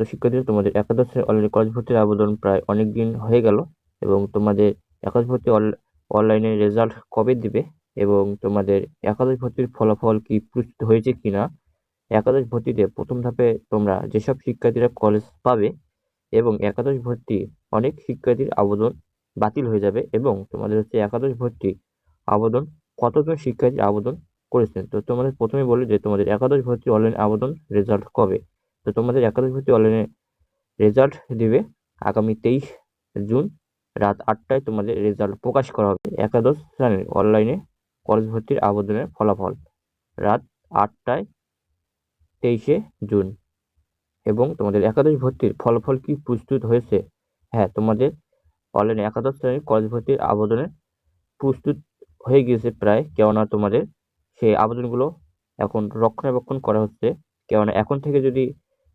তো শিক্ষার্থীরা, তোমাদের একাদশ শ্রেণির অনলাইনে কলেজ ভর্তির আবেদন প্রায় অনেক দিন হয়ে গেল এবং তোমাদের একাদশ ভর্তি অনলাইনে রেজাল্ট কবে দিবে এবং তোমাদের একাদশ ভর্তির ফলাফল কি প্রস্তুত হয়েছে কিনা? একাদশ ভর্তিতে প্রথম ধাপে তোমরা যেসব শিক্ষার্থীরা কলেজ পাবে এবং একাদশ ভর্তি অনেক শিক্ষার্থীর আবেদন বাতিল হয়ে যাবে এবং তোমাদের হচ্ছে একাদশ ভর্তি আবেদন কতজন শিক্ষার্থী আবেদন করেছেন? তো তোমাদের প্রথমে বলি যে তোমাদের একাদশ ভর্তি অনলাইন আবেদন রেজাল্ট কবে? তো তোমাদের একাদশ ভর্তি অনলাইনে রেজাল্ট দিবে আগামী তেইশ জুন রাত আটটায় তোমাদের রেজাল্ট প্রকাশ করা হবে একাদশ শ্রেণির অনলাইনে কলেজ ভর্তির আবেদনের ফলাফল রাত আটটায় তেইশে জুন। এবং তোমাদের একাদশ ভর্তির ফলাফল কি প্রস্তুত হয়েছে? হ্যাঁ তোমাদের অনলাইনে একাদশ শ্রেণির কলেজ ভর্তির আবেদনের প্রস্তুত হয়ে গিয়েছে প্রায়, কেননা তোমাদের সেই আবেদনগুলো এখন রক্ষণাবেক্ষণ করা হচ্ছে। কেননা এখন থেকে যদি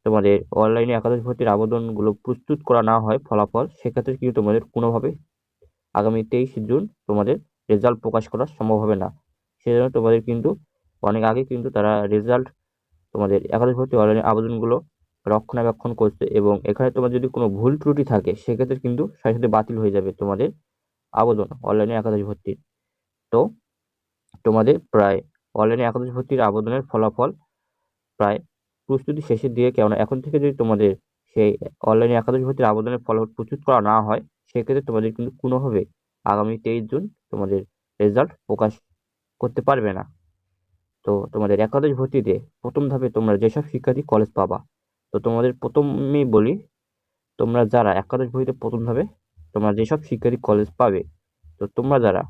তোমাদের অনলাইনে একাদশ ভর্তির আবেদনগুলো প্রস্তুত করা না হয় ফলাফল, সেক্ষেত্রে কিন্তু তোমাদের কোনোভাবে আগামী তেইশ জুন তোমাদের রেজাল্ট প্রকাশ করা সম্ভব হবে না। সেজন্য তোমাদের কিন্তু অনেক আগে কিন্তু তারা রেজাল্ট তোমাদের একাদশ ভর্তি অনলাইনে আবেদনগুলো রক্ষণাবেক্ষণ করছে এবং এখানে তোমার যদি কোনো ভুল ত্রুটি থাকে, সেক্ষেত্রে কিন্তু সাথে সাথে বাতিল হয়ে যাবে তোমাদের আবেদন অনলাইনে একাদশ ভর্তির। তো তোমাদের প্রায় অনলাইনে একাদশ ভর্তির আবেদনের ফলাফল প্রায় প্রস্তুতি শেষের দিকে কেননা এখন থেকে যদি তোমাদের সেই অনলাইনে একাদশ ভর্তির আবেদনের ফলাফল প্রস্তুত করা না হয়, সেক্ষেত্রে তোমাদের কিন্তু কোনোভাবে আগামী তেইশ জুন তোমাদের রেজাল্ট প্রকাশ করতে পারবে না। তো তোমাদের একাদশ ভর্তিতে প্রথম ধাপে তোমরা যেসব শিক্ষার্থী কলেজ পাবা, তো তোমাদের প্রথমেই বলি, তোমরা যারা একাদশ ভর্তিতে প্রথম ধাপে তোমরা যেসব শিক্ষার্থী কলেজ পাবে, তো তোমরা যারা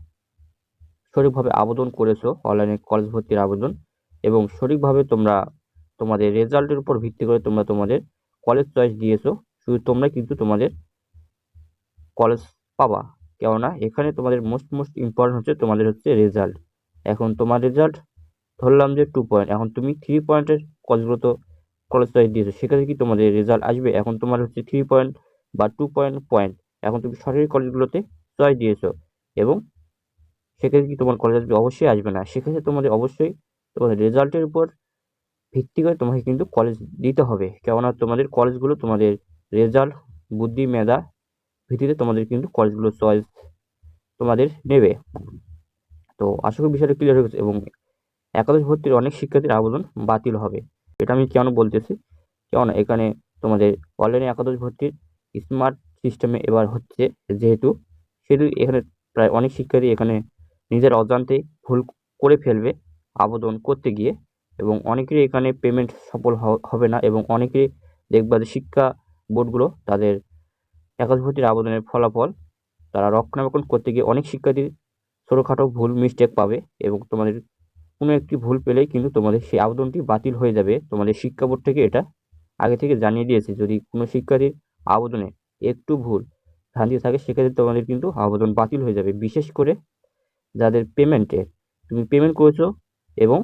সঠিকভাবে আবেদন করেছ অনলাইনে কলেজ ভর্তির আবেদন এবং সঠিকভাবে তোমরা তোমাদের রেজাল্টের উপর ভিত্তি করে তোমরা তোমাদের কলেজ চয়েস দিয়েছ। শুধু তোমরা কিন্তু তোমাদের কলেজ পাবা। কেননা এখানে তোমাদের মোস্ট মোস্ট ইম্পর্টেন্ট হচ্ছে তোমাদের হচ্ছে রেজাল্ট এখন তোমার রেজাল্ট ধরলাম যে টু পয়েন্ট এখন তুমি থ্রি পয়েন্টের কলেজগুলো তো কলেজ চয়েস দিয়েছ, সেখানে কি তোমাদের রেজাল্ট আসবে? এখন তোমার হচ্ছে থ্রি পয়েন্ট বা টু পয়েন্ট পয়েন্ট এখন তুমি সরকারি কলেজগুলোতে চয়েস দিয়েছ এবং সেক্ষেত্রে কি তোমার কলেজ আসবে? অবশ্যই আসবে না। সেক্ষেত্রে তোমাদের অবশ্যই তোমাদের রেজাল্টের উপর ভিত্তি করে তোমাকে কিন্তু কলেজ দিতে হবে। কেননা তোমাদের কলেজগুলো তোমাদের রেজাল্ট বুদ্ধি, মেধা ভিত্তিতে তোমাদের কিন্তু কলেজগুলো চয়েস তোমাদের নেবে। তো আশা করি বিষয়টা ক্লিয়ার হয়ে গেছে এবং একাদশ ভর্তির অনেক শিক্ষার্থীর আবেদন বাতিল হবে। এটা আমি কেন বলতেছি? কেননা এখানে তোমাদের অনলাইনে একাদশ ভর্তির স্মার্ট সিস্টেমে এবার হচ্ছে যেহেতু, সেহেতু এখানে প্রায় অনেক শিক্ষার্থী এখানে নিজের অজান্তে ভুল করে ফেলবে আবেদন করতে গিয়ে। এবং অনেকেরই এখানে পেমেন্ট সফল হবে না এবং অনেকেরই দেখবা যে শিক্ষা বোর্ডগুলো তাদের একাদশ ভর্তির আবেদনের ফলাফল তারা রক্ষণাবেক্ষণ করতে গিয়ে অনেক শিক্ষার্থী ছোটোখাটো ভুল মিস্টেক পাবে এবং তোমাদের কোনো একটি ভুল পেলেই কিন্তু তোমাদের সেই আবেদনটি বাতিল হয়ে যাবে। তোমাদের শিক্ষা বোর্ড থেকে এটা আগে থেকে জানিয়ে দিয়েছে, যদি কোনো শিক্ষার্থীর আবেদনে একটু ভুল ভ্রান্তি থাকে, সেক্ষেত্রে তোমাদের কিন্তু আবেদন বাতিল হয়ে যাবে। বিশেষ করে যাদের পেমেন্টে তুমি পেমেন্ট করেছ এবং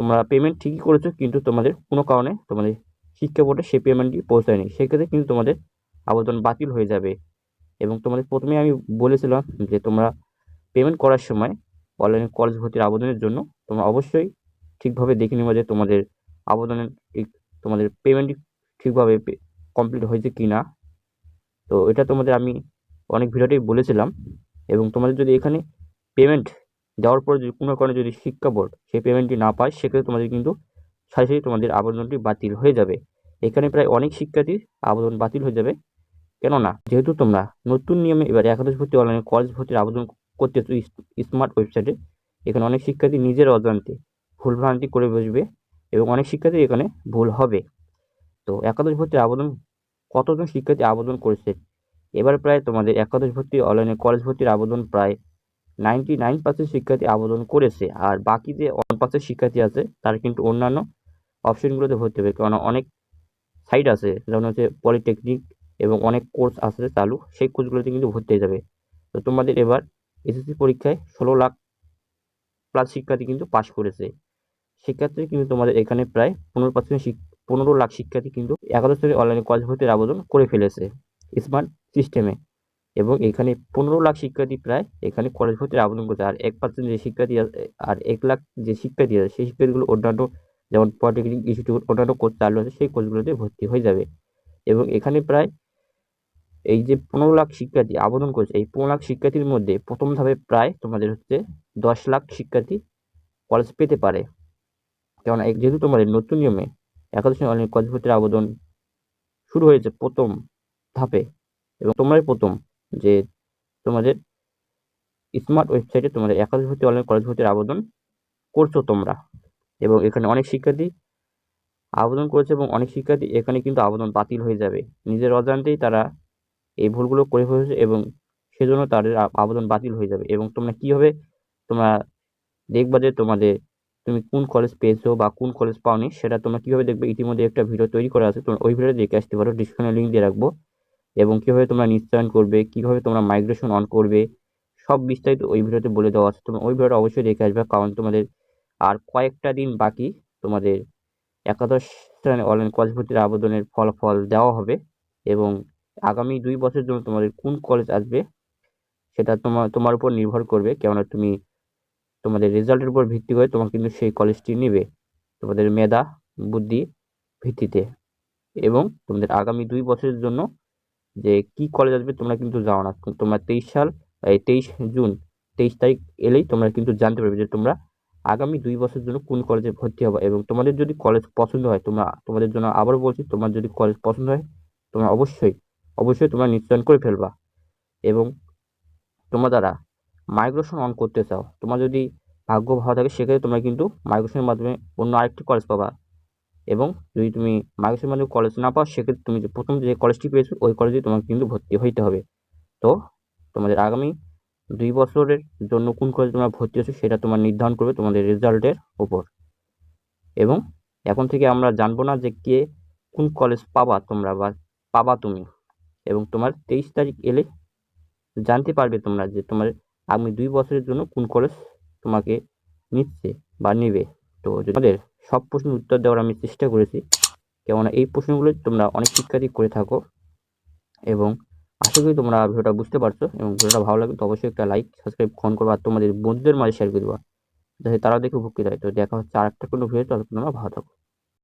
তোমরা পেমেন্ট ঠিকই করেছ, কিন্তু তোমাদের কোনো কারণে তোমাদের শিক্ষা বোর্ডে সেই পেমেন্টটি পৌঁছায়নি সেক্ষেত্রে কিন্তু তোমাদের আবেদন বাতিল হয়ে যাবে। এবং তোমাদের প্রথমে আমি বলেছিলাম যে তোমরা পেমেন্ট করার সময় অনলাইনে কলেজ ভর্তির আবেদনের জন্য তোমরা অবশ্যই ঠিকভাবে দেখে নেবে যে তোমাদের আবেদনের তোমাদের পেমেন্টটি ঠিকভাবে কমপ্লিট হয়েছে কি না তো এটা তোমাদের আমি অনেক ভিডিওতেই বলেছিলাম। এবং তোমাদের যদি এখানে পেমেন্ট দেওয়ার পর যদি কোনো কারণে যদি শিক্ষা বোর্ড সেই পেমেন্টটি না পায়, সেক্ষেত্রে তোমাদের কিন্তু সাথে তোমাদের আবেদনটি বাতিল হয়ে যাবে। এখানে প্রায় অনেক শিক্ষার্থীর আবেদন বাতিল হয়ে যাবে। কেননা, যেহেতু তোমরা নতুন নিয়মে এবার একাদশ ভর্তি অনলাইনে কলেজ ভর্তির আবেদন করতেছো স্মার্ট ওয়েবসাইটে এখানে অনেক শিক্ষার্থী নিজের অজান্তে ভুলভ্রান্তি করে বসবে এবং অনেক শিক্ষার্থী এখানে ভুল হবে। তো একাদশ ভর্তির আবেদন, কতজন শিক্ষার্থী আবেদন করেছে? এবার প্রায় তোমাদের একাদশ ভর্তি অনলাইনে কলেজ ভর্তির আবেদন প্রায় নাইনটি নাইন পার্সেন্ট শিক্ষার্থী আবেদন করেছে, আর বাকি যে ওয়ান পার্সেন্ট শিক্ষার্থী আছে, তারা কিন্তু অন্যান্য অপশনগুলোতে ভর্তি হবে। কেননা অনেক সাইট আছে, যেমন হচ্ছে পলিটেকনিক এবং অনেক কোর্স আছে চালু, সেই কোর্সগুলোতে কিন্তু ভর্তি হয়ে যাবে। তো তোমাদের এবার এসএসসি পরীক্ষায় ষোলো লাখ প্লাস শিক্ষার্থী কিন্তু পাশ করেছে। সেক্ষেত্রে কিন্তু তোমাদের এখানে প্রায় পনেরো পার্সেন্ট পনেরো লাখ শিক্ষার্থী কিন্তু একাদশ শ্রেণির অনলাইনে কলেজ ভর্তির আবেদন করে ফেলেছে। স্মার্ট সিস্টেমে এবং এখানে পনেরো লাখ শিক্ষার্থী প্রায় এখানে কলেজ ভর্তির আবেদন করছে। আর এক পার্সেন্ট যে শিক্ষার্থী আর এক লাখ যে শিক্ষার্থী আছে, সেই শিক্ষার্থীগুলো অন্যান্য যেমন পলিটেকনিক ইনস্টিটিউট অন্যান্য কোর্স চালু আছে, সেই কোর্সগুলোতে ভর্তি হয়ে যাবে। এবং এখানে প্রায় এই যে পনেরো লাখ শিক্ষার্থী আবেদন করেছে, এই পনেরো লাখ শিক্ষার্থীর মধ্যে প্রথম ধাপে প্রায় তোমাদের হচ্ছে দশ লাখ শিক্ষার্থী কলেজ পেতে পারে। কেননা যেহেতু তোমাদের নতুন নিয়মে একাদশ অনলাইন কলেজ ভর্তির আবেদন শুরু হয়েছে প্রথম ধাপে, এবং তোমরাই প্রথম। যে তোমাদের স্মার্ট ওয়েবসাইটে তোমাদের একাদশ ভর্তি অনলাইন কলেজ ভর্তির আবেদন করছ তোমরা। এবং এখানে অনেক শিক্ষার্থী আবেদন করেছে এবং অনেক শিক্ষার্থী এখানে কিন্তু আবেদন বাতিল হয়ে যাবে। নিজের অজান্তেই তারা এই ভুলগুলো করে ফেলেছে এবং সেজন্য তাদের আবেদন বাতিল হয়ে যাবে। এবং তোমরা কীভাবে তোমরা দেখবা যে তোমাদের তুমি কোন কলেজ পেয়েছ বা কোন কলেজ পাওনি, সেটা তোমরা কীভাবে দেখবে? ইতিমধ্যে একটা ভিডিও তৈরি করা আছে, তোমরা ওই ভিডিওটা দেখে আসতে পারো ডিসক্রিপশনে লিঙ্ক দিয়ে রাখব। এবং কীভাবে তোমরা নিশ্চয়ন করবে, কীভাবে তোমরা মাইগ্রেশন অন করবে, সব বিস্তারিত ওই ভিডিওতে বলে দেওয়া আছে। তোমরা ওই ভিডিওটা অবশ্যই দেখে আসবে, কারণ তোমাদের আর কয়েকটা দিন বাকি তোমাদের একাদশ শ্রেণি অনলাইন কলেজ ভর্তির আবেদনের ফলাফল দেওয়া হবে এবং আগামী দুই বছরের জন্য তোমাদের কোন কলেজ আসবে সেটা তোমার তোমার উপর নির্ভর করবে, কেননা তুমি তোমাদের রেজাল্টের উপর ভিত্তি করে তোমার কিন্তু সেই কলেজটি নেবে তোমাদের মেধা, বুদ্ধি ভিত্তিতে। এবং তোমাদের আগামী দুই বছরের জন্য যে কি কলেজ আসবে তোমরা কিন্তু জানো না। তোমরা তেইশ সাল, এই তেইশ জুন, তেইশ তারিখ এলেই তোমরা কিন্তু জানতে পারবে যে তোমরা আগামী দুই বছরের জন্য কোন কলেজে ভর্তি হবে এবং তোমাদের যদি কলেজ পছন্দ হয়, তোমরা, তোমাদের জন্য আবারও বলছি, তোমার যদি কলেজ পছন্দ হয়, তোমরা অবশ্যই অবশ্যই তোমরা নিশ্চয়ন করে ফেলবা। এবং তোমরা যারা মাইগ্রেশন অন করতে চাও, তোমার যদি ভাগ্য ভালো থাকে, সেক্ষেত্রে তোমরা কিন্তু মাইগ্রেশনের মাধ্যমে অন্য আরেকটি কলেজ পাবা। এবং যদি তুমি মাইগ্রেশনের মাধ্যমে কলেজ না পাও, সেক্ষেত্রে তুমি প্রথম যে কলেজটি পেয়েছ, ওই কলেজে তোমাকে কিন্তু ভর্তি হইতে হবে। তো তোমাদের আগামী দুই বছরের জন্য কোন কলেজে তোমরা ভর্তি হচ্ছো সেটা তোমার নির্ধারণ করবে তোমাদের রেজাল্টের ওপর এবং এখন থেকে আমরা জানব না যে কে কোন কলেজ পাবা তোমরা বা পাবা তুমি। এবং তোমার তেইশ তারিখ এলে জানতে পারবে তোমরা যে তোমার আগামী দুই বছরের জন্য কোন কলেজ তোমাকে নিচ্ছে বা নেবে। তো তোমাদের সব প্রশ্নের উত্তর দেওয়ার আমি চেষ্টা করেছি। কেননা এই প্রশ্নগুলো তোমরা অনেক শিক্ষার্থী করে থাকো এবং আশা করি তোমরা ভিডিওটা বুঝতে পারছ এবং ভিডিওটা ভালো লাগে তো অবশ্যই একটা লাইক সাবস্ক্রাইব ফোন করব আর তোমাদের বন্ধুদের মাঝে শেয়ার করে দেবো। যাতে তারাও দেখে উপকৃত হয়। তো দেখা হচ্ছে আর একটা কোনো ভিডিও ততক্ষণ তোমরা ভালো থাকো।